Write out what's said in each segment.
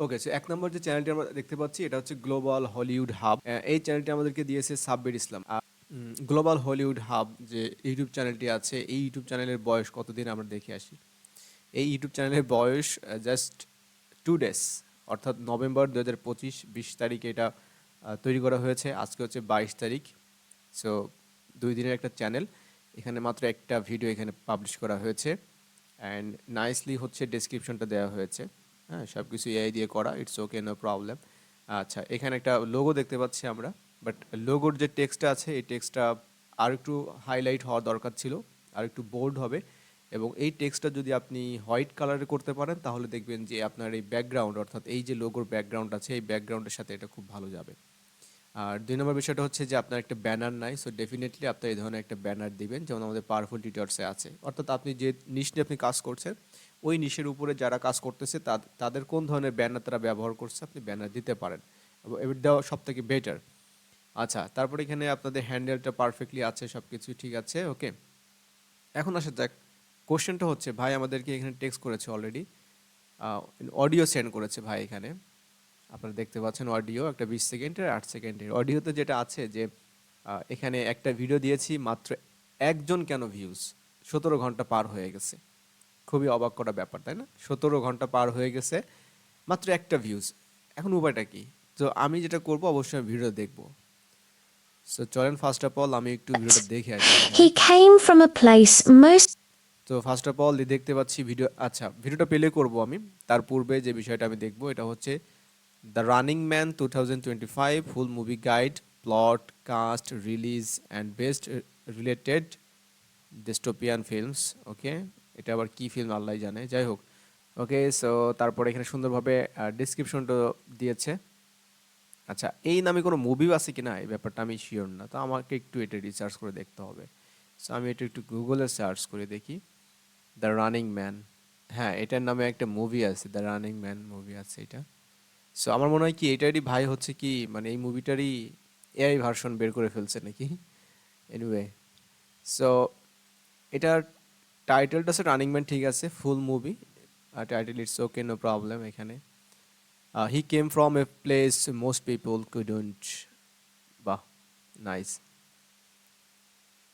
Okay so এক নম্বর যে চ্যানেলটি আমরা দেখতে পাচ্ছি, এটা হচ্ছে গ্লোবাল হলিউড হাব এই চ্যানেলটি আমাদেরকে দিয়েছে Sabbir Islam. Global Hollywood hub যে ইউটিউব চ্যানেলটি আছে, এই ইউটিউব চ্যানেলের বয়স কতদিন আমরা দেখে আসি? এই ইউটিউব চ্যানেলের বয়স জাস্ট টু ডেজ অর্থাৎ নভেম্বর দু হাজার পঁচিশ, বিশ তারিখে এটা তৈরি করা হয়েছে। আজকে হচ্ছে বাইশ তারিখ সো দুই দিনের একটা চ্যানেল এখানে মাত্র একটা ভিডিও এখানে পাবলিশ করা হয়েছে। অ্যান্ড নাইসলি হচ্ছে ডেসক্রিপশনটা দেওয়া হয়েছে। হ্যাঁ সব কিছু এআই দিয়ে করা ইটস ওকে নো প্রবলেম আচ্ছা এখানে একটা লোগো দেখতে পাচ্ছি আমরা বাট লোগোর যে টেক্সটটা আছে, এই টেক্সটটা আর একটু হাইলাইট হওয়া দরকার ছিল আর একটু বোল্ড হবে, এবং এই টেক্সটটা যদি আপনি হোয়াইট কালারে করতে পারেন, তাহলে দেখবেন যে আপনার এই ব্যাকগ্রাউন্ড অর্থাৎ এই যে লোগোর ব্যাকগ্রাউন্ড আছে, এই ব্যাকগ্রাউন্ডের সাথে এটা খুব ভালো যাবে। আর দুই নম্বর বিষয়টা হচ্ছে যে আপনার একটা ব্যানার নাই সো ডেফিনেটলি আপনার এই ধরনের একটা ব্যানার দিবেন, যেমন আমাদের পাওয়ারফুল টিউটার্সে আছে। অর্থাৎ আপনি যে নিশ নিয়ে আপনি কাজ করছেন ওই নিশের উপরে যারা কাজ করতেছে, তাদ- তাদের কোন ধরনের ব্যানার তারা ব্যবহার করছে, আপনি ব্যানার দিতে পারেন। এবং এবার দেওয়া সব থেকে বেটার আচ্ছা তারপরে এখানে আপনাদের হ্যান্ডেলটা পারফেক্টলি আছে সব কিছু ঠিক আছে ওকে এখন আসা যাক কোশ্চেনটা হচ্ছে, ভাই আমাদেরকে এখানে টেক্সট করেছে অলরেডি অডিও সেন্ড করেছে ভাই এখানে। আপনারা দেখতে পাচ্ছেন অডিও একটা বিশ সেকেন্ডের, আট সেকেন্ডের। অডিওতে যেটা আছে যে এখানে একটা ভিডিও দিয়েছি, মাত্র একজন কেন ভিউজ সতেরো ঘণ্টা পার হয়ে গেছে। খুবই অবাক করা ব্যাপার তাই না? সতেরো ঘণ্টা পার হয়ে গেছে মাত্র একটা ভিউজ এখন উপায়টা কি? তো আমি যেটা করব অবশ্যই ভিডিও দেখব। সো চলেন ফার্স্ট অফ অল আমি একটু ভিডিওটা দেখে আসি। He came from a place most তো ফার্স্ট অফ অল দেখতে পাচ্ছি ভিডিও আচ্ছা ভিডিওটা প্লে করব আমি। তার পূর্বে যে বিষয়টা আমি দেখব এটা হচ্ছে the running man two thousand twenty five full movie guide plot cast release and best related dystopian films okay এটা আবার কি ফিল্ম আল্লাহ জানে। যাই হোক ওকে সো তারপরে এখানে সুন্দরভাবে ডিসক্রিপশনটা দিয়েছে। আচ্ছা এই নামে কোনো মুভিও আছে কি না এই ব্যাপারটা আমি শিওর না। তো আমাকে একটু এটা রিসার্চ করে দেখতে হবে। সো আমি এটা একটু গুগলে সার্চ করে দেখি। দ্য রানিং ম্যান হ্যাঁ এটার নামে একটা মুভি আছে। দ্য রানিং ম্যান মুভি আছে এটা। সো আমার মনে হয় কি, এটারই ভাই হচ্ছে কি মানে এই মুভিটারই এআই ভার্সন বের করে ফেলছে নাকি? এনিওয়ে সো এটার টাইটেলটা আছে রানিং ম্যান ঠিক আছে full movie title it's okay no problem এখানে he came from a place most people couldn't বাহ নাইস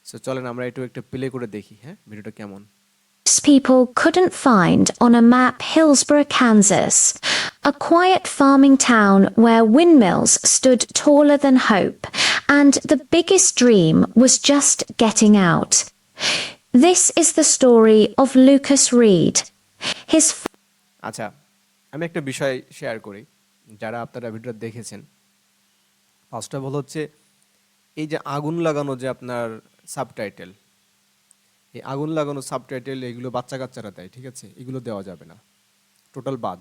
সো চলেন আমরা একটু একটা প্লে করে দেখি হ্যাঁ ভিডিওটা কেমন people couldn't find on a map Hillsborough, Kansas, a quiet farming town where windmills stood taller than hope, and the biggest dream was just getting out. This is the story of Lucas Reed. His আচ্ছা আমি একটা বিষয় share করি, যারা আপনারা ভিডিওটা দেখেছেন। First of all হচ্ছে, এই যে আগুন লাগানো যে আপনার সাবটাইটেল এই আগুন লাগানো সাবটাইটেল এগুলো বাচ্চা কাচ্চারা দেয়, ঠিক আছে? এগুলো দেওয়া যাবে না। টোটাল বাদ।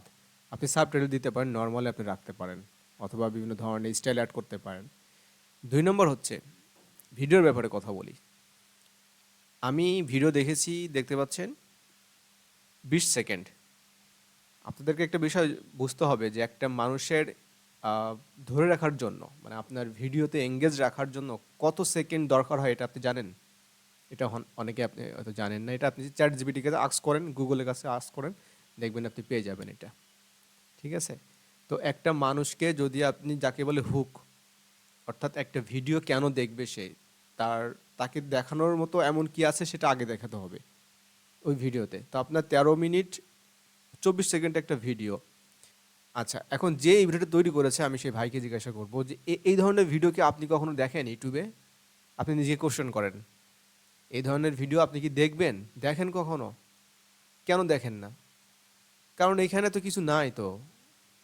আপনি সাবটাইটেল দিতে পারেন নর্মালি আপনি রাখতে পারেন, অথবা বিভিন্ন ধরনের স্টাইল অ্যাড করতে পারেন। দুই নম্বর হচ্ছে ভিডিওর ব্যাপারে কথা বলি। আমি ভিডিও দেখেছি, দেখতে পাচ্ছেন? বিশ সেকেন্ড আপনাদেরকে একটা বিষয় বুঝতে হবে যে একটা মানুষের ধরে রাখার জন্য মানে আপনার ভিডিওতে এঙ্গেজ রাখার জন্য কত সেকেন্ড দরকার হয় এটা আপনি জানেন? এটা অনেকে আপনি হয়তো জানেন না। এটা আপনি চ্যাট জিবিটিকে আক্স করেন গুগলের কাছে আক্স করেন, দেখবেন আপনি পেয়ে যাবেন এটা। ঠিক আছে? তো একটা মানুষকে যদি আপনি যাকে বলে হুক অর্থাৎ একটা ভিডিও কেন দেখবে সে, তার তাকে দেখানোর মতো এমন কি আছে সেটা আগে দেখাতে হবে ওই ভিডিওতে। তো আপনার তেরো মিনিট, চব্বিশ সেকেন্ড একটা ভিডিও। আচ্ছা এখন যে এই ভিডিওটা তৈরি করেছে, আমি সেই ভাইকে জিজ্ঞাসা করব যে এই ধরনের ভিডিও কি আপনি কখনো দেখেন ইউটিউবে আপনি নিজেকে কোশ্চেন করেন। এই ধরনের ভিডিও আপনি কি দেখবেন? দেখেন কখনো? কেন দেখেন না? কারণ এখানে তো কিছু নাই তো।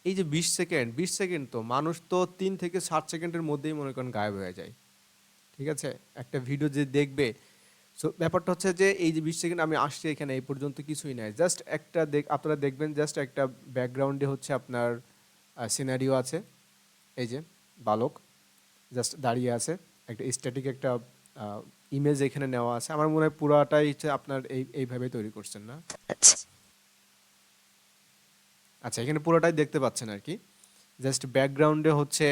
এই যে বিশ সেকেন্ড বিশ সেকেন্ড তো মানুষ তো তিন থেকে ষাট সেকেন্ডের মধ্যেই মনে করেন গায়েব হয়ে যায়। ঠিক আছে? একটা ভিডিও যে দেখবে। সো ব্যাপারটা হচ্ছে যে এই যে বিশ সেকেন্ড আমি আসছি এখানে এই পর্যন্ত কিছুই নাই। জাস্ট একটা দেখ আপনারা দেখবেন জাস্ট একটা ব্যাকগ্রাউন্ডে হচ্ছে আপনার সিনারিও আছে। এই যে বালক জাস্ট দাঁড়িয়ে আছে। একটা স্ট্যাটিক একটা ইমেজ এখানে নেওয়া আছে। আমার মনে হয় পুরাটাই হচ্ছে আপনার এই এইভাবে তৈরি করছেন না? আচ্ছা এখানে পুরোটাই দেখতে পাচ্ছেন আর কি। জাস্ট ব্যাকগ্রাউন্ডে হচ্ছে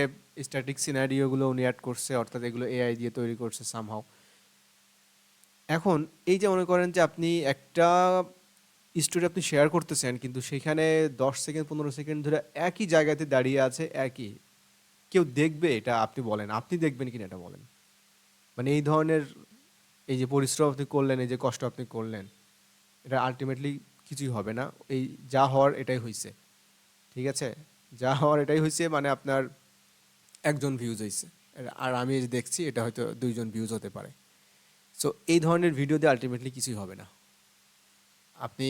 স্ট্যাটিক সিনারিওগুলো উনি অ্যাড করছে, অর্থাৎ এগুলো এআই দিয়ে তৈরি করছে সামহাও এখন এই যে মনে করেন যে আপনি একটা স্টোরি আপনি শেয়ার করতেছেন, কিন্তু সেখানে দশ সেকেন্ড, পনেরো সেকেন্ড ধরে একই জায়গাতে দাঁড়িয়ে আছে, একই। কেউ দেখবে এটা আপনি বলেন, আপনি দেখবেন কিনা এটা বলেন। মানে এই ধরনের এই যে পরিশ্রম আপনি করলেন, এই যে কষ্ট আপনি করলেন, এটা আলটিমেটলি কিছুই হবে না। এই যা হওয়ার এটাই হয়েছে ঠিক আছে? যা হওয়ার এটাই হয়েছে মানে আপনার একজন ভিউজ হয়েছে। আর আমি দেখছি এটা হয়তো দুইজন ভিউজ হতে পারে। সো এই ধরনের ভিডিও দিয়ে আলটিমেটলি কিছুই হবে না। আপনি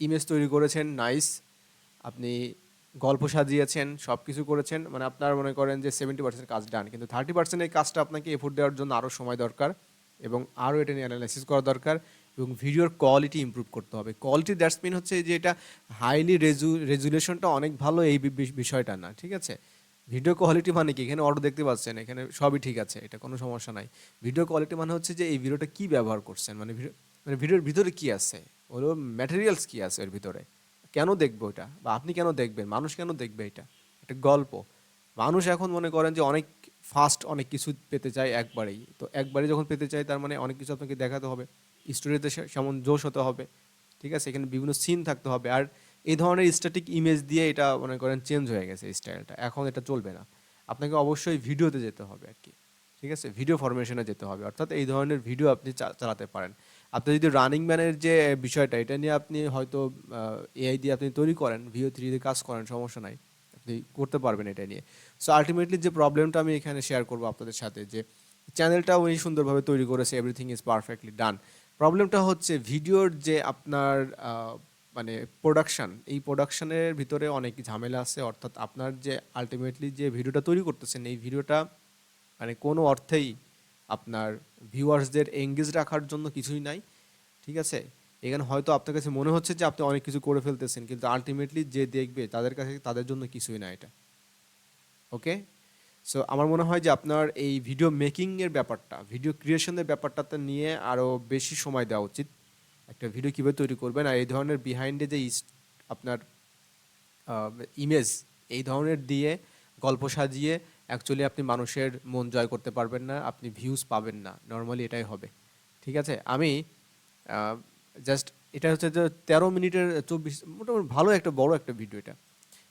ইমেজ তৈরি করেছেন নাইস আপনি গল্প সাজিয়েছেন সব কিছু করেছেন মানে আপনার মনে করেন যে সেভেন্টি পার্সেন্ট কাজ ডান কিন্তু থার্টি পার্সেন্ট এই কাজটা আপনাকে এফোর্ট দেওয়ার জন্য আরও সময় দরকার এবং আরও এটা নিয়ে অ্যানালাইসিস করা দরকার। এবং ভিডিওর কোয়ালিটি ইম্প্রুভ করতে হবে। কোয়ালিটি দ্যাটস মিন হচ্ছে যে এটা হাইলি রেজু রেজুলেশনটা অনেক ভালো এই বিষয়টা না, ঠিক আছে? ভিডিও কোয়ালিটি মানে কি? এখানে অটো দেখতে পাচ্ছেন, এখানে সবই ঠিক আছে, এটা কোনো সমস্যা নাই। ভিডিও কোয়ালিটি মানে হচ্ছে যে এই ভিডিওটা কি ব্যবহার করছেন? মানে ভিডিও মানে ভিডিওর ভিতরে কি আছে? ওর ম্যাটেরিয়ালস কি আছে এর ভিতরে? কেন দেখব এটা? বা আপনি কেন দেখবেন? মানুষ কেন দেখবে এটা? একটা গল্প। মানুষ এখন মনে করেন যে অনেক ফাস্ট অনেক কিছু পেতে চায় একবারেই। তো একবারে যখন পেতে চায়, তার মানে অনেক কিছু আপনাকে দেখাতে হবে। স্টোরিতে সেমন জোশ হতে হবে, ঠিক আছে? এখানে বিভিন্ন সিন থাকতে হবে। আর এই ধরনের স্ট্যাটিক ইমেজ দিয়ে এটা মনে করেন চেঞ্জ হয়ে গেছে স্টাইলটা এখন এটা চলবে না। আপনাকে অবশ্যই ভিডিওতে যেতে হবে আর কি, ঠিক আছে? ভিডিও ফরমেশনে যেতে হবে। অর্থাৎ এই ধরনের ভিডিও আপনি চালাতে পারেন। আপনি যদি রানিং ম্যানের যে বিষয়টা, এটা নিয়ে আপনি হয়তো এআই দিয়ে আপনি তৈরি করেন ভিও থ্রি দিয়ে কাজ করেন, সমস্যা নাই। আপনি করতে পারবেন এটা নিয়ে। সো আলটিমেটলি যে প্রবলেমটা আমি এখানে শেয়ার করব আপনাদের সাথে, যে চ্যানেলটা উনি সুন্দরভাবে তৈরি করেছে এভরিথিং ইজ পারফেক্টলি ডান প্রবলেমটা হচ্ছে ভিডিওর যে আপনার মানে প্রোডাকশান এই প্রোডাকশানের ভিতরে অনেক ঝামেলা আছে। অর্থাৎ আপনার যে আলটিমেটলি যে ভিডিওটা তৈরি করতেছেন, এই ভিডিওটা মানে কোনো অর্থেই আপনার ভিউয়ার্সদের এঙ্গেজ রাখার জন্য কিছুই নাই, ঠিক আছে? এখানে হয়তো আপনার কাছে মনে হচ্ছে যে আপনি অনেক কিছু করে ফেলতেছেন, কিন্তু আলটিমেটলি যে দেখবে তাদের কাছে, তাদের জন্য কিছুই না এটা। ওকে সো আমার মনে হয় যে আপনার এই ভিডিও মেকিংয়ের ব্যাপারটা ভিডিও ক্রিয়েশনের ব্যাপারটাতে নিয়ে আরও বেশি সময় দেওয়া উচিত। একটা ভিডিও কীভাবে তৈরি করবেন আর এই ধরনের বিহাইন্ডে যে আপনার ইমেজ এই ধরনের দিয়ে গল্প সাজিয়ে অ্যাকচুয়ালি আপনি মানুষের মন জয় করতে পারবেন না, আপনি ভিউজ পাবেন না। নর্মালি এটাই হবে। ঠিক আছে? আমি জাস্ট এটা হচ্ছে যে তেরো মিনিটের চব্বিশ, মোটামুটি ভালো একটা, বড় একটা ভিডিও এটা।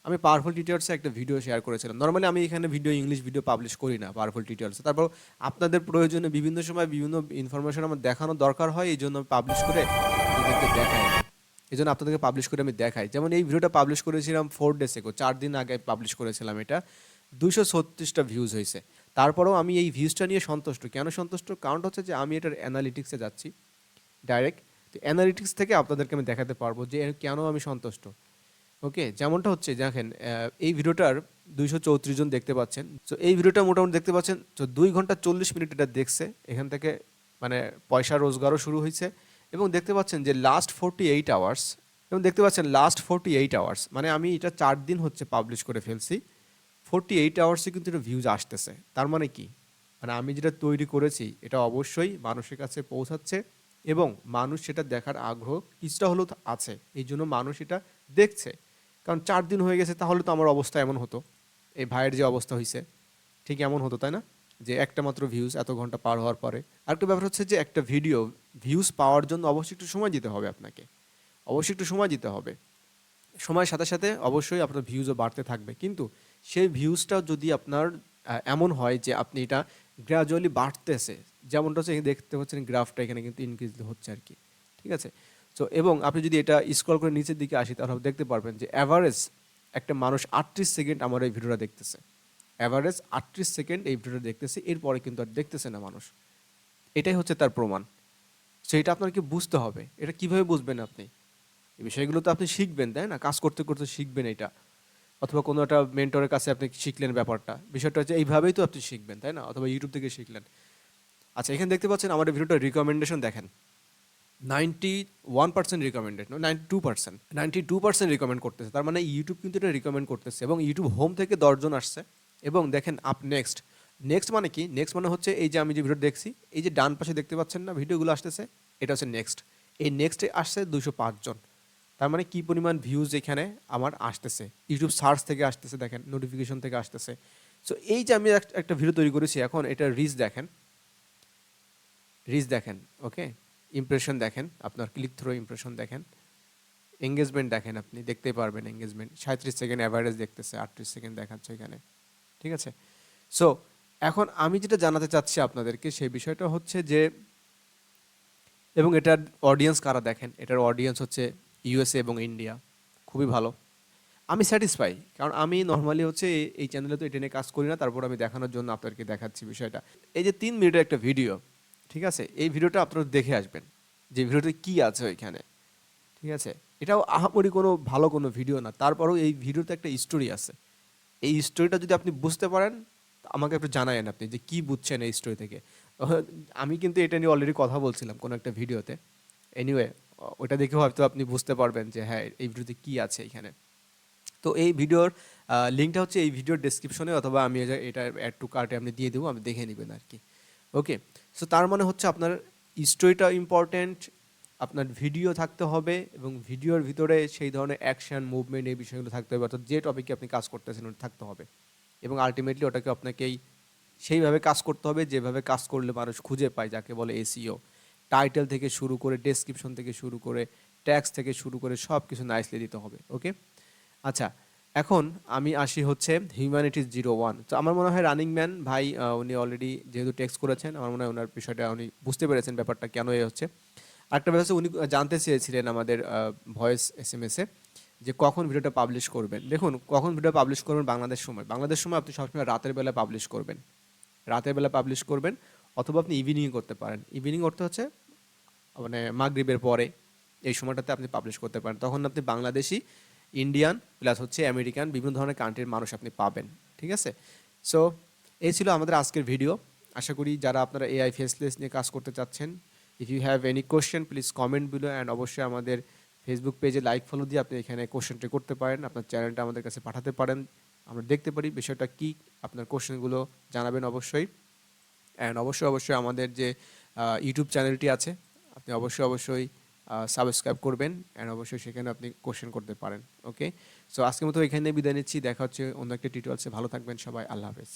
আমি পাওয়ারফুল টিউটোরিয়ালসে একটা ভিডিও শেয়ার করেছিলাম। নর্মালি আমি এখানে ভিডিও ইংলিশ ভিডিও পাবলিশ করি না পাওয়ারফুল টিউটোরিয়ালসে তারপর আপনাদের প্রয়োজনে বিভিন্ন সময় বিভিন্ন ইনফরমেশন আমার দেখানো দরকার হয়, এই জন্য আমি পাবলিশ করে দেখাই। এই জন্য আপনাদেরকে পাবলিশ করে আমি দেখাই। যেমন এই ভিডিওটা পাবলিশ করেছিলাম ফোর ডেজ এগো চার দিন আগে পাবলিশ করেছিলাম এটা। দুশো ছত্রিশটা ভিউজ হয়েছে। তারপরেও আমি এই ভিউজটা নিয়ে সন্তুষ্ট। কেন সন্তুষ্ট? কারণ হচ্ছে যে আমি এটার অ্যানালিটিক্সে যাচ্ছি। ডাইরেক্ট তো অ্যানালিটিক্স থেকে আপনাদেরকে আমি দেখাতে পারব যে কেন আমি সন্তুষ্ট। ওকে যেমনটা হচ্ছে, দেখেন এই ভিডিওটার দুইশো চৌত্রিশ জন দেখতে পাচ্ছেন। তো এই ভিডিওটা মোটামুটি দেখতে পাচ্ছেন, তো দুই ঘণ্টা চল্লিশ মিনিট এটা দেখছে, এখান থেকে মানে পয়সা রোজগারও শুরু হয়েছে এবং দেখতে পাচ্ছেন যে লাস্ট ফোরটি এইট আওয়ার্স এবং দেখতে পাচ্ছেন লাস্ট ফোরটি এইট আওয়ার্স মানে আমি এটা চার দিন হচ্ছে পাবলিশ করে ফেলছি। ফোরটি এইট আওয়ার্সে কিন্তু এটা ভিউজ আসতেছে, তার মানে কি? মানে আমি যেটা তৈরি করেছি, এটা অবশ্যই মানুষের কাছে পৌঁছাচ্ছে এবং মানুষ সেটা দেখার আগ্রহ কিছুটা হলেও আছে, এই জন্য মানুষ এটা দেখছে। কারণ চার দিন হয়ে গেছে, তাহলে তো আমার অবস্থা এমন হতো। এই ভাইয়ের যে অবস্থা হয়েছে ঠিক এমন হতো, তাই না? যে একটা মাত্র ভিউজ এত ঘণ্টা পার হওয়ার পরে। আরেকটা ব্যাপার হচ্ছে যে একটা ভিডিও ভিউজ পাওয়ার জন্য অবশ্যই একটু সময় দিতে হবে আপনাকে। অবশ্যই একটু সময় দিতে হবে। সময়ের সাথে সাথে অবশ্যই আপনার ভিউজও বাড়তে থাকবে। কিন্তু সেই ভিউজটা যদি আপনার এমন হয় যে আপনি এটা গ্রাজুয়ালি বাড়তেছে, যেমনটা হচ্ছে দেখতে পাচ্ছেন গ্রাফটা এখানে কিন্তু ইনক্রিজ হচ্ছে আর কি। ঠিক আছে? তো এবং আপনি যদি এটা স্ক্রল করে নিচের দিকে আসি, তাহলে দেখতে পারবেন যে অ্যাভারেজ একটা মানুষ আটত্রিশ সেকেন্ড আমার এই ভিডিওটা দেখতেছে। অ্যাভারেজ আটত্রিশ সেকেন্ড এই ভিডিওটা দেখতেছে, এরপরে কিন্তু আর দেখতেছে না মানুষ। এটাই হচ্ছে তার প্রমাণ। সেইটা আপনাকে বুঝতে হবে। এটা কীভাবে বুঝবেন আপনি? এই বিষয়গুলো তো আপনি শিখবেন, তাই না? কাজ করতে করতে শিখবেন এটা। অথবা কোনো একটা মেন্টরের কাছে আপনি শিখলেন ব্যাপারটা। বিষয়টা হচ্ছে এইভাবেই তো আপনি শিখবেন, তাই না? অথবা ইউটিউব থেকে শিখলেন। আচ্ছা এখানে দেখতে পাচ্ছেন আমাদের ভিডিওটা রিকমেন্ডেশন দেখেন। Ninety one percent recommended ninety two percent ninety two percent recommend করতেছে। তার মানে ইউটিউব কিন্তু এটা রিকমেন্ড করতেছে এবং ইউটিউব হোম থেকে দশজন আসছে। এবং দেখেন আপ নেক্সট নেক্সট মানে কি? নেক্সট মানে হচ্ছে এই যে আমি যে ভিডিও দেখছি, এই যে ডান পাশে দেখতে পাচ্ছেন না ভিডিওগুলো আসতেছে, এটা হচ্ছে নেক্সট এই নেক্সটে আসছে দুশো পাঁচজন। তার মানে কি পরিমাণ ভিউজ এখানে আমার আসতেছে? ইউটিউব সার্চ থেকে আসতেছে, দেখেন নোটিফিকেশন থেকে আসতেছে। সো এই যে আমি একটা ভিডিও তৈরি করেছি, এখন এটা রিচ দেখেন। রিচ দেখেন ওকে ইমপ্রেশন দেখেন, আপনার ক্লিক থ্রো ইমপ্রেশন দেখেন। এঙ্গেজমেন্ট দেখেন আপনি, দেখতেই পারবেন এঙ্গেজমেন্ট সাঁত্রিশ সেকেন্ড অ্যাভারেজ দেখতেছে, আটত্রিশ সেকেন্ড দেখাচ্ছে এখানে। ঠিক আছে? সো এখন আমি যেটা জানাতে চাচ্ছি আপনাদেরকে সেই বিষয়টা হচ্ছে যে, এবং এটার অডিয়েন্স কারা দেখেন? এটার অডিয়েন্স হচ্ছে ইউএসএ এবং ইন্ডিয়া খুবই ভালো। আমি স্যাটিসফাই কারণ আমি নর্মালি হচ্ছে এই- চ্যানেলে তো এটা নিয়ে কাজ করি না, তারপর আমি দেখানোর জন্য আপনাদেরকে দেখাচ্ছি বিষয়টা। এই যে তিন মিনিটের একটা ভিডিও ঠিক আছে? এই ভিডিওটা আপনারা দেখে আসবেন যে ভিডিওতে কি আছে ওইখানে। ঠিক আছে? এটাও আহামরি কোনো ভালো কোনো ভিডিও না। তারপরেও এই ভিডিওতে একটা স্টোরি আছে। এই স্টোরিটা যদি আপনি বুঝতে পারেন, আমাকে একটু জানায়েন আপনি যে কি বুঝছেন এই স্টোরি থেকে। আমি কিন্তু এটা নিয়ে অলরেডি কথা বলছিলাম কোনো একটা ভিডিওতে। এনিওয়ে ওটা দেখে হয়তো আপনি বুঝতে পারবেন যে হ্যাঁ এই ভিডিওতে কি আছে এখানে। তো এই ভিডিওর লিঙ্কটা হচ্ছে এই ভিডিওর ডেসক্রিপশনে অথবা আমি এটা- অ্যাড টু কার্টে আপনি দিয়ে দেবো, আপনি দেখে নেবেন আর কি। ওকে সো তার মানে হচ্ছে আপনার স্টোরিটা ইম্পর্ট্যান্ট আপনার ভিডিও থাকতে হবে এবং ভিডিওর ভিতরে সেই ধরনের অ্যাকশন মুভমেন্ট এই বিষয়গুলো থাকতে হবে, অর্থাৎ যে টপিকে আপনি কাজ করতেছেন ওটা থাকতে হবে। এবং আলটিমেটলি ওটাকে আপনাকেই সেইভাবে কাজ করতে হবে, যেভাবে কাজ করলে মানুষ খুঁজে পায়, যাকে বলে এসিও টাইটেল থেকে শুরু করে ডেসক্রিপশন থেকে শুরু করে ট্যাক্স থেকে শুরু করে সব কিছু নাইসলি দিতে হবে ওকে আচ্ছা এখন আমি আসি হচ্ছে হিউম্যানিটিস জিরো ওয়ান তো আমার মনে হয় রানিং ম্যান ভাই উনি অলরেডি যেহেতু টেক্সট করেছেন, আমার মনে হয় ওনার বিষয়টা উনি বুঝতে পেরেছেন ব্যাপারটা কেন এ হচ্ছে। আরেকটা ব্যাপার উনি জানতে চেয়েছিলেন আমাদের ভয়েস এস এম এসে যে কখন ভিডিওটা পাবলিশ করবেন। দেখুন, কখন ভিডিও পাবলিশ করবেন বাংলাদেশ সময়। বাংলাদেশ সময় আপনি সবসময় রাতের বেলা পাবলিশ করবেন। রাতের বেলা পাবলিশ করবেন অথবা আপনি ইভিনিং করতে পারেন। ইভিনিং করতে হচ্ছে মানে মাগরিবের পরে এই সময়টাতে আপনি পাবলিশ করতে পারেন। তখন আপনি বাংলাদেশি ইন্ডিয়ান প্লাস হচ্ছে আমেরিকান বিভিন্ন ধরনের কান্ট্রির মানুষ আপনি পাবেন, ঠিক আছে? সো এই ছিল আমাদের আজকের ভিডিও আশা করি যারা আপনারা এআই ফেসলেস নিয়ে কাজ করতে চাচ্ছেন if you have any question please comment below and অবশ্যই আমাদের ফেসবুক পেজে লাইক ফলো দিয়ে আপনি এখানে কোশ্চেনটা করতে পারেন। আপনার চ্যানেলটা আমাদের কাছে পাঠাতে পারেন। আমরা দেখতে পারি বিষয়টা কি, আপনার কোশ্চেনগুলো জানাবেন অবশ্যই। অ্যান্ড অবশ্যই অবশ্যই আমাদের যে ইউটিউব চ্যানেলটি আছে, আপনি অবশ্যই অবশ্যই সাবস্ক্রাইব করবেন অ্যান্ড অবশ্যই সেখানে আপনি কোশ্চেন করতে পারেন ওকে সো আজকের মতো এখানে বিদায় নিচ্ছি, দেখা হচ্ছে অন্য একটা টিউটোরিয়ালসে ভালো থাকবেন সবাই, আল্লাহ হাফেজ।